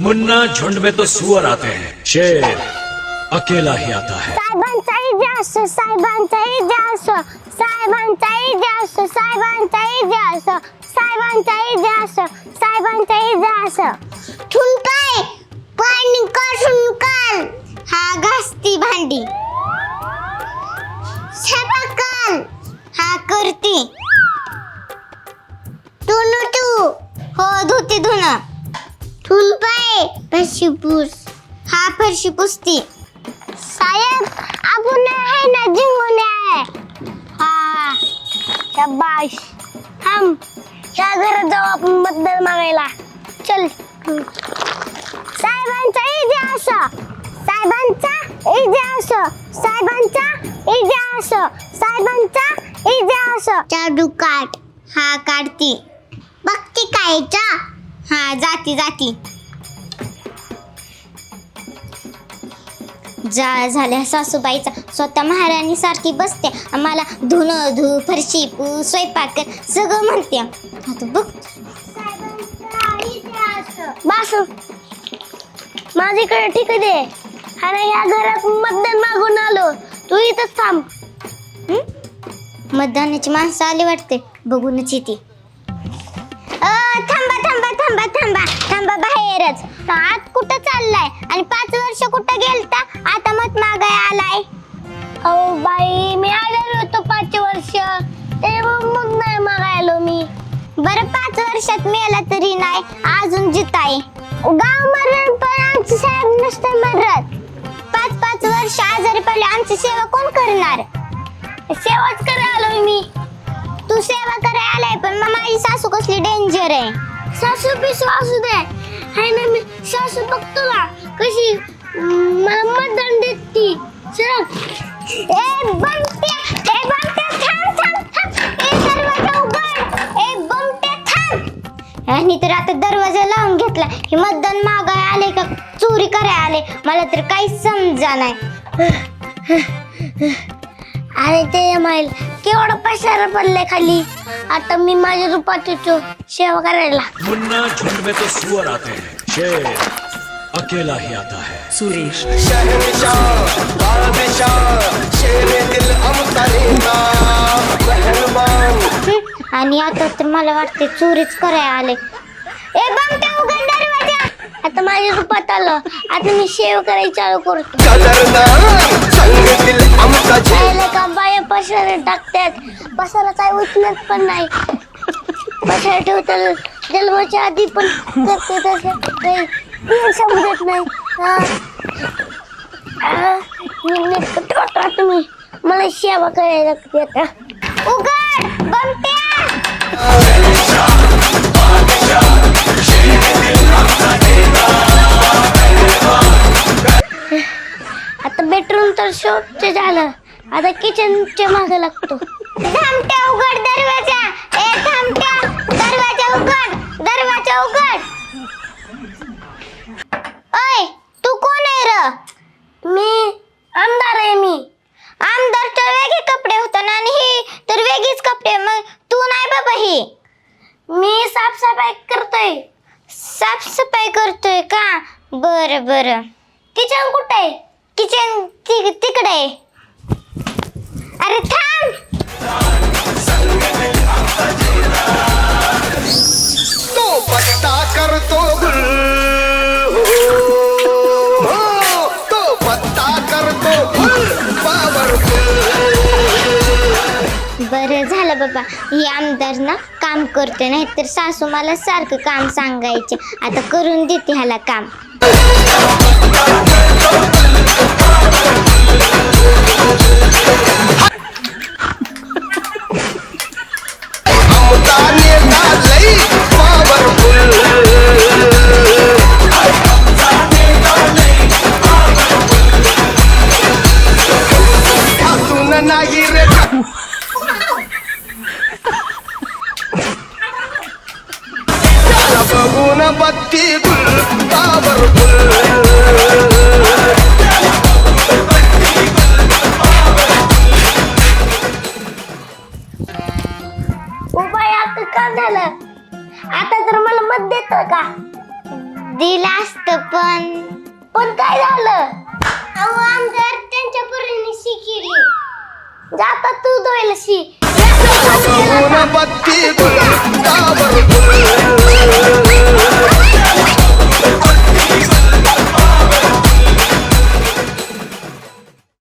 मुन्ना झुंड में तो सुअर आते हैं। शेर अकेला ही आता है। साहेबांचाही जास्त साहेबांचाही जास्त साहेबांचाही जास्त साहेबांचाही जास्त साहेबांचाही जास्त साहेबांचाही जास्त ठुणकाय पाणी काढून काल हा घासती भांडी। काल हा करती टुनू टू हो धुती धुणं ठुणपाय फरशी पुस हा फरशी पुसती साहेब आपण आहे ना जिंकून आहे हा शाबाश हम ह्या घरात जाऊ आपण मतदान मागायला चल साहेबांचा इतिहास साहेबांचा इतिहास साहेबांचा इतिहास साहेबांचा इतिहास जादू काढ हा काढती बघती काय हा जाती जाती. जाळ झाल्या सासूबाईचा. स्वतः महाराणी सारखी बसते आम्हाला धुणं धु फरशी पू स्वयंपाक कर सगळं म्हणते आता बघ. बास माझ्याकडे ठीक दे. आणि या घरात मतदान मागून आलो. तू इथंच थांब. मतदानाची माणसं आली वाटते. बघूनच येते. थांबा बाहेरच आत कुठं चाललाय? आणि पाच वर्ष कुठं गेलता? आता मत मागाय आलाय. अहो बाई मी आलेलो होतो पाच वर्ष. ते मग नाही मागायलो मी. बरं पाच वर्षात मेला तरी नाही अजून जिताय. गाव मरण पण आमचे साहेब नसते मरत. पाच पाच वर्ष आजारी पडले आमची सेवा कोण करणार? सेवाच करायला मी. तू सेवा करायला आलाय पण माझी सासू कसली डेंजर आहे? सासू पिसू असू दे. हाय ना मी सासू बघतो ना कशी अं, मला मतदान देती चल. ए बंट्या ए बंट्या थांब थांब थांब. ए दरवाजा उघड. ए बंट्या थांब. आणि तर आता दरवाजा लावून घेतला. हे मतदान मागाय आले का चोरी करायला आले. मला तर काहीच समजा नाही. अरे ते माईल केवढं पसारा पडलंय खाली. आता मी माझ्या रूपात येतो सेवा करायला. मुन्ना झुंड में तो सुअर आते हैं। शेर अकेला ही आता है। सुरेश? आणि आता तर मला वाटते चोरीच करायला आले. ए बंट्या उघड दरवाजा. आता माझ्या रूपात आलं. आता मी सेवा करायला चालू करतो. उचलत पण नाही. पसारा ठेवतात जन्माच्या आधी पण करते तसं. काही समजत नाही. हा. हा. नीट तुम्ही मला सेवा करायला लागते आता. उघड! बंट्या! आता बेडरूम तर शॉपचे झालं आता किचनच्या मागे लागतो. थांबट्या उघड दरवाजा. ए थांबट्या दरवाजा उघड. दरवाजा उघड. ओय तू कोण आहे र? मी आमदार आहे मी. आमदार तर वेगळे कपडे होता ना आणि ही तर वेगळीच कपडे मग तू नाही बाबा ही. मी साफसफाई करतोय. साफसफाई करतोय का? बर बर. किचन कुठे आहे? किचन तिकडे आहे. अरे थांब. बाबा ही आमदार ना काम करते नाही तर सासू मला सारखं काम सांगायचे. आता करून देते ह्याला काम. मोमबत्ती गुल बाबर गुल. का झालं? आता तर मला मत देत का? दिला असत पण. पण काय झालं? अहो आमदार त्यांच्या पोरीने शिकली जाता तू दोयला शी.